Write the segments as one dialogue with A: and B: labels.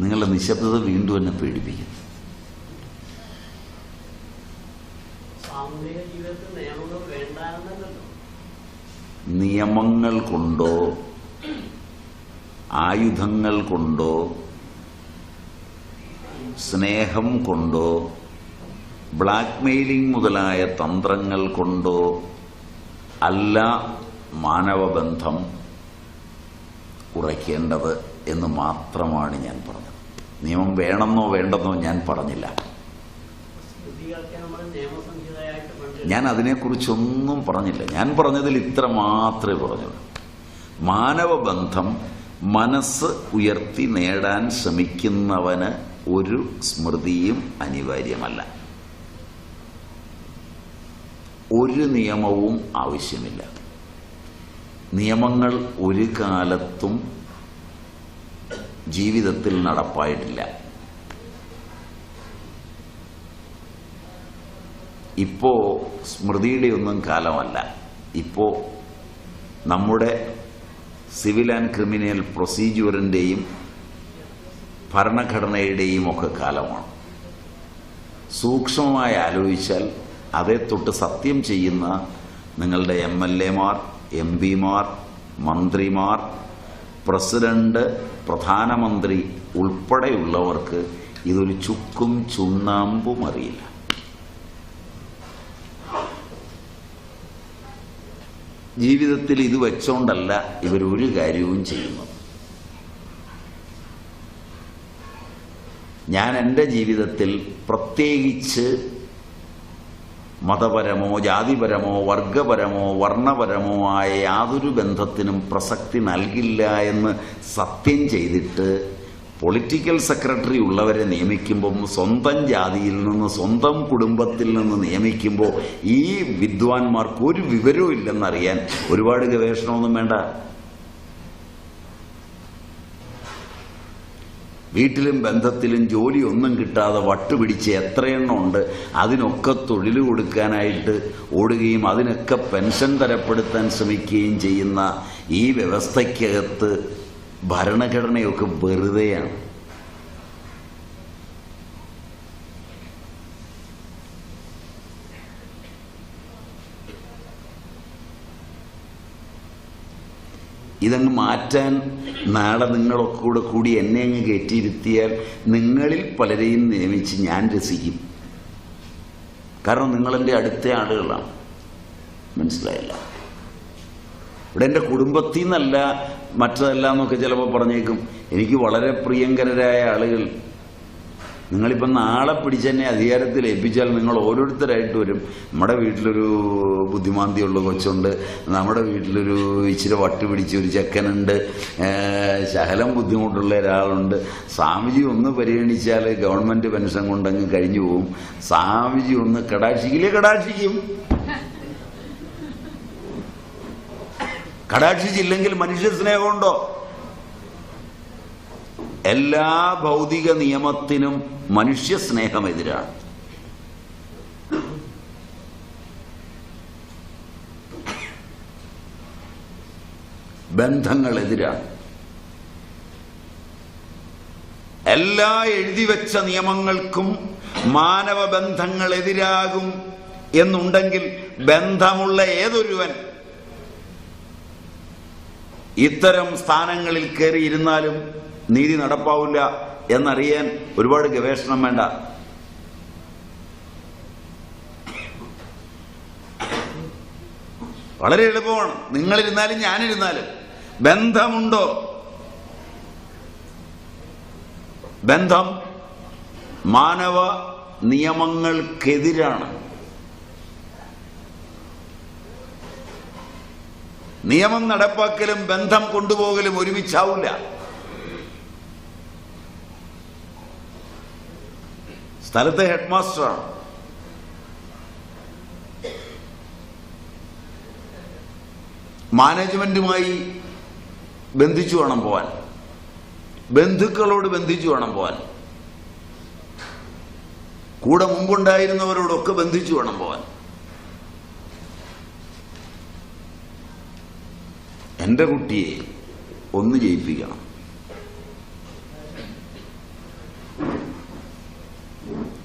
A: നിങ്ങളുടെ നിശബ്ദത വീണ്ടും എന്നെ പേടിപ്പിക്കുന്നു
B: നിയമങ്ങൾ
A: കൊണ്ടോ ആയുധങ്ങൾ കൊണ്ടോ സ്നേഹം കൊണ്ടോ ബ്ലാക്ക് മെയിലിംഗ് മുതലായ തന്ത്രങ്ങൾ കൊണ്ടോ അല്ല മാനവബന്ധം കുറയ്ക്കേണ്ടത് എന്ന് മാത്രമാണ് ഞാൻ പറഞ്ഞത്. നിയമം വേണമെന്നോ വേണ്ടെന്നോ ഞാൻ പറഞ്ഞില്ല. ഞാൻ അതിനെക്കുറിച്ചൊന്നും പറഞ്ഞില്ല. ഞാൻ പറഞ്ഞതിൽ ഇത്ര മാത്രമേ പറഞ്ഞുള്ളൂ. മാനവബന്ധം മനസ്സ് ഉയർത്തി നേടാൻ ശ്രമിക്കുന്നവന് ഒരു സ്മൃതിയും അനിവാര്യമല്ല. ഒരു നിയമവും ആവശ്യമില്ല. നിയമങ്ങൾ ഒരു കാലത്തും ജീവിതത്തിൽ നടപ്പായിട്ടില്ല. ഇപ്പോ സ്മൃതിയുടെ ഒന്നും കാലമല്ല. ഇപ്പോ നമ്മുടെ സിവിൽ ആൻഡ് ക്രിമിനൽ പ്രൊസീജിയറിന്റെയും ഭരണഘടനയുടെയും ഒക്കെ കാലമാണ്. സൂക്ഷ്മമായി ആലോചിച്ചാൽ അതേ തൊട്ട് സത്യം ചെയ്യുന്ന നിങ്ങളുടെ എം എൽ എമാർ എം പിമാർ മന്ത്രിമാർ പ്രസിഡന്റ് പ്രധാനമന്ത്രി ഉൾപ്പെടെയുള്ളവർക്ക് ഇതൊരു ചുക്കും ചുണ്ണാമ്പും അറിയില്ല. ജീവിതത്തിൽ ഇത് വെച്ചോണ്ടല്ല ഇവരൊരു കാര്യവും ചെയ്യുന്നത്. ഞാൻ എന്റെ ജീവിതത്തിൽ പ്രത്യേകിച്ച് മതപരമോ ജാതിപരമോ വർഗപരമോ വർണപരമോ ആയ യാതൊരു ബന്ധത്തിനും പ്രസക്തി നൽകില്ല എന്ന് സത്യം ചെയ്തിട്ട് പൊളിറ്റിക്കൽ സെക്രട്ടറി ഉള്ളവരെ നിയമിക്കുമ്പം സ്വന്തം ജാതിയിൽ നിന്ന് സ്വന്തം കുടുംബത്തിൽ നിന്ന് നിയമിക്കുമ്പോൾ ഈ വിദ്വാൻമാർക്ക് ഒരു വിവരവും ഇല്ലെന്നറിയാൻ ഒരുപാട് ഗവേഷണമൊന്നും വേണ്ട. വീട്ടിലും ബന്ധത്തിലും ജോലിയൊന്നും കിട്ടാതെ വട്ടുപിടിച്ച് എത്രയെണ്ണം ഉണ്ട് അതിനൊക്കെ തൊഴിൽ കൊടുക്കാനായിട്ട് ഓടുകയും അതിനൊക്കെ പെൻഷൻ തരപ്പെടുത്താൻ ശ്രമിക്കുകയും ചെയ്യുന്ന ഈ വ്യവസ്ഥയ്ക്കകത്ത് ഭരണഘടനയൊക്കെ വെറുതെയാണ്. ഇതങ്ങ് മാറ്റാൻ നാളെ നിങ്ങളൊക്കെ കൂടെ കൂടി എന്നെ അങ്ങ് കയറ്റിയിരുത്തിയാൽ നിങ്ങളിൽ പലരെയും നിയമിച്ച് ഞാൻ രസിക്കും. കാരണം നിങ്ങളെന്റെ അടുത്ത ആളുകളാണ്. മനസ്സിലായില്ല? ഇവിടെ എന്റെ കുടുംബത്തിൽ നിന്നല്ല മറ്റതല്ല എന്നൊക്കെ ചിലപ്പോൾ പറഞ്ഞേക്കും. എനിക്ക് വളരെ പ്രിയങ്കരരായ ആളുകൾ നിങ്ങളിപ്പം നാളെ പിടിച്ചെന്നെ അധികാരത്തിൽ ഏൽപ്പിച്ചാൽ നിങ്ങൾ ഓരോരുത്തരായിട്ട് വരും. നമ്മുടെ വീട്ടിലൊരു ബുദ്ധിമാന്തിയുള്ള കൊച്ചുണ്ട്. നമ്മുടെ വീട്ടിലൊരു ഇച്ചിരി വട്ട് പിടിച്ച ഒരു ചെക്കനുണ്ട്. ശകലം ബുദ്ധിമുട്ടുള്ള ഒരാളുണ്ട്. സ്വാമിജി ഒന്ന് പരിഗണിച്ചാൽ ഗവൺമെന്റ് പെൻഷൻ കൊണ്ടങ്ങ് കഴിഞ്ഞു പോകും സ്വാമിജി ഒന്ന് കടാക്ഷിക്കില്ലേ? കടാക്ഷിക്കും. കടാക്ഷിച്ചില്ലെങ്കിൽ മനുഷ്യ സ്നേഹമുണ്ടോ? എല്ലാ ഭൗതിക നിയമത്തിനും മനുഷ്യ സ്നേഹമെതിരാണ് ബന്ധങ്ങളെതിരാണ് എല്ലാ എഴുതി വെച്ച നിയമങ്ങൾക്കും മാനവ ബന്ധങ്ങൾ എതിരാകും എന്നുണ്ടെങ്കിൽ ബന്ധമുള്ള ഏതൊരുവൻ ഇത്തരം സ്ഥാനങ്ങളിൽ കയറിയിരുന്നാലും നീതി നടപ്പാവില്ല എന്നറിയാൻ ഒരുപാട് ഗവേഷണം വേണ്ട. വളരെ എളുപ്പമാണ്. നിങ്ങളിരുന്നാലും ഞാനിരുന്നാലും. ബന്ധമുണ്ടോ? ബന്ധം മാനവ നിയമങ്ങൾക്കെതിരാണ്. നിയമം നടപ്പാക്കലും ബന്ധം കൊണ്ടുപോകലും ഒരുമിച്ചാവില്ല. സ്ഥലത്തെ ഹെഡ് മാസ്റ്ററാണ് മാനേജ്മെന്റുമായി ബന്ധിച്ചു വേണം പോവാൻ. ബന്ധുക്കളോട് ബന്ധിച്ചു വേണം പോവാൻ. കൂടെ മുമ്പുണ്ടായിരുന്നവരോടൊക്കെ ബന്ധിച്ചു വേണം പോവാൻ. എന്റെ കുട്ടിയെ ഒന്ന് ജയിപ്പിക്കണം.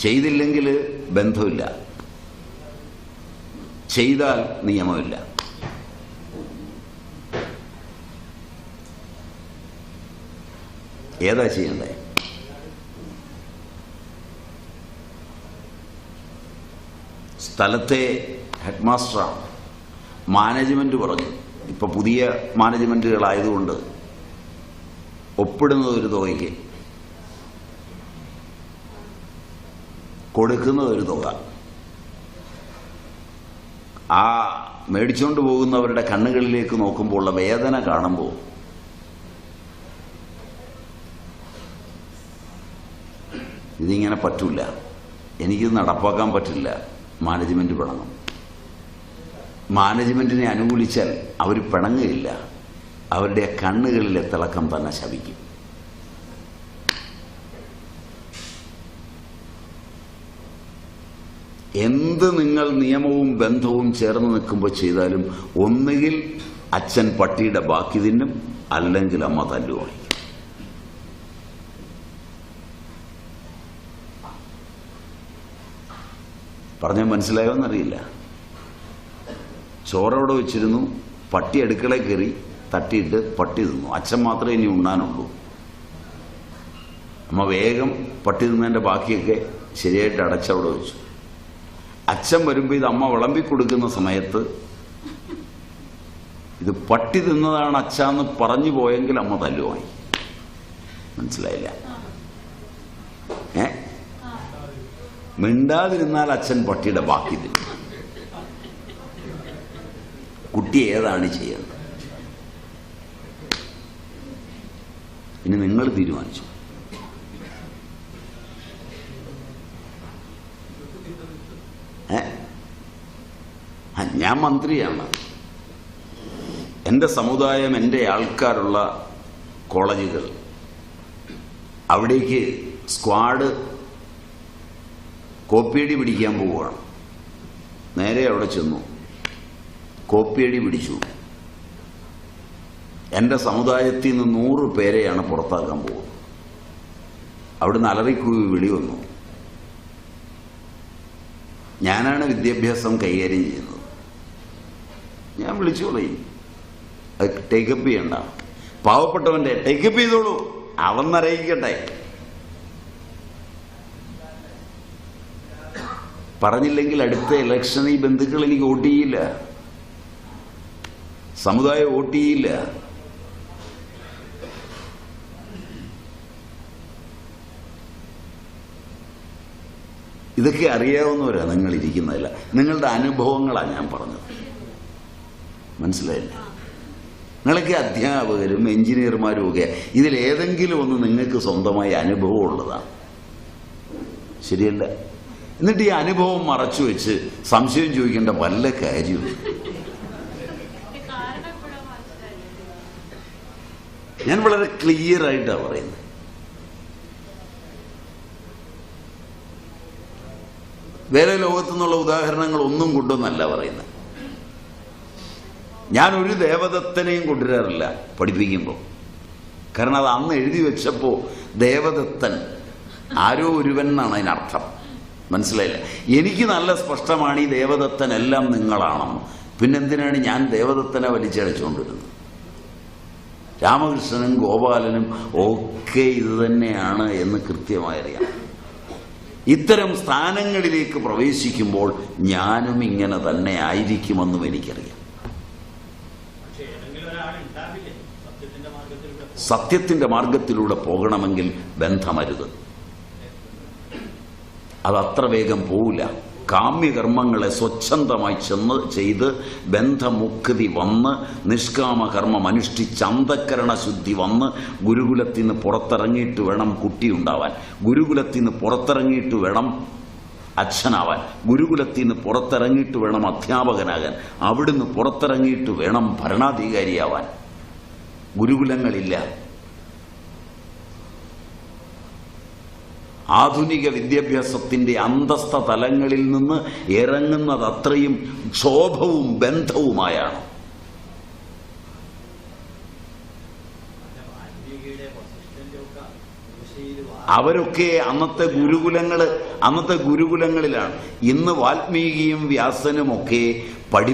A: ചെയ്തില്ലെങ്കിൽ ബന്ധമില്ല. ചെയ്താൽ നിയമമില്ല. ഏതാ ചെയ്യണ്ടേ സ്ഥലത്തെ ഹെഡ് മാസ്റ്ററാണ് മാനേജ്മെന്റ് പറഞ്ഞു. ഇപ്പൊ പുതിയ മാനേജ്മെന്റുകളായതുകൊണ്ട് ഒപ്പിടുന്നത് ഒരു തുകയ്ക്ക്. കൊടുക്കുന്നത് ഒരു തുക ആ മേടിച്ചുകൊണ്ട് പോകുന്നവരുടെ കണ്ണുകളിലേക്ക് നോക്കുമ്പോൾ ഉള്ള വേദന കാണുമ്പോൾ ഇതിങ്ങനെ പറ്റൂല. എനിക്കിത് നടപ്പാക്കാൻ പറ്റില്ല. മാനേജ്മെന്റ് പിണങ്ങും. മാനേജ്മെന്റിനെ അനുകൂലിച്ചാൽ അവർ പിണങ്ങുകയില്ല. അവരുടെ കണ്ണുകളിലെ തിളക്കം തന്നെ ശപിക്കും. എന്ത് നിങ്ങൾ നിയമവും ബന്ധവും ചേർന്ന് നിൽക്കുമ്പോൾ ചെയ്താലും ഒന്നുകിൽ അച്ഛൻ പട്ടിയുടെ ബാക്കി തിന്നും അല്ലെങ്കിൽ അമ്മ തല്ലുവാണ്. പറഞ്ഞാൽ മനസ്സിലായോ എന്നറിയില്ല ചോറവിടെ വെച്ചിരുന്നു പട്ടി അടുക്കളയിൽ കയറി തട്ടിയിട്ട് പട്ടി തിന്നു. അച്ഛൻ മാത്രമേ ഇനി ഉണ്ണാനുള്ളൂ. അമ്മ വേഗം പട്ടി തിന്നതിന്റെ ബാക്കിയൊക്കെ ശരിയായിട്ട് അടച്ചവിടെ വെച്ചു. അച്ഛൻ വരുമ്പോൾ ഇത് അമ്മ വിളമ്പി കൊടുക്കുന്ന സമയത്ത് ഇത് പട്ടി തിന്നതാണ് അച്ഛന്ന് പറഞ്ഞു പോയെങ്കിൽ അമ്മ തല്ലുമായി മനസ്സിലായില്ല? ഏ? മിണ്ടാതിരുന്നാൽ അച്ഛൻ പട്ടിയുടെ ബാക്കി തിന്നും. കുട്ടി ഏതാണ് ചെയ്യേണ്ടത്? ഇനി നിങ്ങൾ തീരുമാനിച്ചു ഏ ആ, ഞാൻ മന്ത്രിയാണ്. എന്റെ സമുദായം എന്റെ ആൾക്കാരുള്ള കോളേജുകൾ. അവിടേക്ക് സ്ക്വാഡ് കോപ്പിയടി പിടിക്കാൻ പോവുകയാണ്. നേരെ അവിടെ ചെന്നു. കോപ്പിയടി പിടിച്ചു. എന്റെ സമുദായത്തിൽ നിന്ന് നൂറ് പേരെയാണ് പുറത്താക്കാൻ പോകുന്നത്. അവിടുന്ന് അലറിക്കൂവി വിളി വന്നു. ഞാനാണ് വിദ്യാഭ്യാസം കൈകാര്യം ചെയ്യുന്നത്. ഞാൻ വിളിച്ചു ടേക്കപ്പ് ചെയ്യണ്ട. പാവപ്പെട്ടവന്റെ ടേക്കപ്പ് ചെയ്തോളൂ. അവൻ അറിയിക്കട്ടെ പറഞ്ഞില്ലെങ്കിൽ അടുത്ത ഇലക്ഷൻ ഈ ബന്ധുക്കൾ എനിക്ക് വോട്ട് ചെയ്യില്ല. സമുദായം വോട്ട് ചെയ്യില്ല. ഇതൊക്കെ അറിയാവുന്നവരാ നിങ്ങൾ ഇരിക്കുന്നതല്ല. നിങ്ങളുടെ അനുഭവങ്ങളാണ് ഞാൻ പറഞ്ഞത്. മനസ്സിലായില്ല? നിങ്ങളൊക്കെ അധ്യാപകരും എഞ്ചിനീയർമാരും ഒക്കെ ഇതിലേതെങ്കിലും ഒന്ന് നിങ്ങൾക്ക് സ്വന്തമായി അനുഭവം ഉള്ളതാണ്. ശരിയല്ല? എന്നിട്ട് ഈ അനുഭവം മറച്ചു വെച്ച് സംശയം ചോദിക്കേണ്ട വല്ല കാര്യവും ഞാൻ വളരെ ക്ലിയർ ആയിട്ടാണ് പറയുന്നത്. വേറെ ലോകത്തു നിന്നുള്ള ഉദാഹരണങ്ങൾ ഒന്നും കൊണ്ടൊന്നല്ല പറയുന്നത്. ഞാൻ ഒരു ദേവദത്തനെയും കൊണ്ടുവരാറില്ല പഠിപ്പിക്കുമ്പോൾ കാരണം അത് അന്ന് എഴുതി വെച്ചപ്പോൾ ദേവദത്തൻ ആരോ ഒരുവൻ എന്നാണ് അതിനർത്ഥം. മനസ്സിലായില്ല? എനിക്ക് നല്ല സ്പഷ്ടമാണ് ഈ ദേവദത്തൻ എല്ലാം നിങ്ങളാണെന്ന്. പിന്നെന്തിനാണ് ഞാൻ ദേവദത്തനെ വലിച്ചടച്ചുകൊണ്ടിരുന്നത് രാമകൃഷ്ണനും ഗോപാലനും ഒക്കെ ഇത് തന്നെയാണ് എന്ന് കൃത്യമായി അറിയാം ഇത്തരം സ്ഥാനങ്ങളിലേക്ക് പ്രവേശിക്കുമ്പോൾ ഞാനും ഇങ്ങനെ തന്നെ ആയിരിക്കുമെന്നും എനിക്കറിയാം.
B: സത്യത്തിന്റെ മാർഗത്തിലൂടെ
A: പോകണമെങ്കിൽ ബന്ധമരുത്. അത് അത്ര വേഗം പോവില്ല. കാമ്യകർമ്മങ്ങളെ സ്വച്ഛന്തമായി ചെന്ന് ചെയ്ത് ബന്ധമുക്തി വന്ന് നിഷ്കാമകർമ്മം അനുഷ്ഠിച്ച് അന്ധക്കരണ ശുദ്ധി വന്ന് ഗുരുകുലത്തിൽ നിന്ന് പുറത്തിറങ്ങിയിട്ട് വേണം കുട്ടി ഉണ്ടാവാൻ ഗുരുകുലത്തിൽ നിന്ന് പുറത്തിറങ്ങിയിട്ട് വേണം അച്ഛനാവാൻ. ഗുരുകുലത്തിൽ നിന്ന് പുറത്തിറങ്ങിയിട്ട് വേണം അധ്യാപകനാകാൻ. അവിടുന്ന് പുറത്തിറങ്ങിയിട്ട് വേണം ഭരണാധികാരിയാവാൻ. ഗുരുകുലങ്ങളില്ല. ആധുനിക വിദ്യാഭ്യാസത്തിന്റെ അന്തസ്ഥ തലങ്ങളിൽ നിന്ന് ഇറങ്ങുന്നത് അത്രയും ക്ഷോഭവും ബന്ധവുമായാണ്
B: വാൽമീകിയുടെ വസിഷ്ഠന്റെ ഒക്കെ ചെയ്ത് വാ-
A: അവരൊക്കെ അന്നത്തെ ഗുരുകുലങ്ങൾ അന്നത്തെ ഗുരുകുലങ്ങളിലാണ്. ഇന്ന് വാൽമീകിയും വ്യാസനുമൊക്കെ പഠി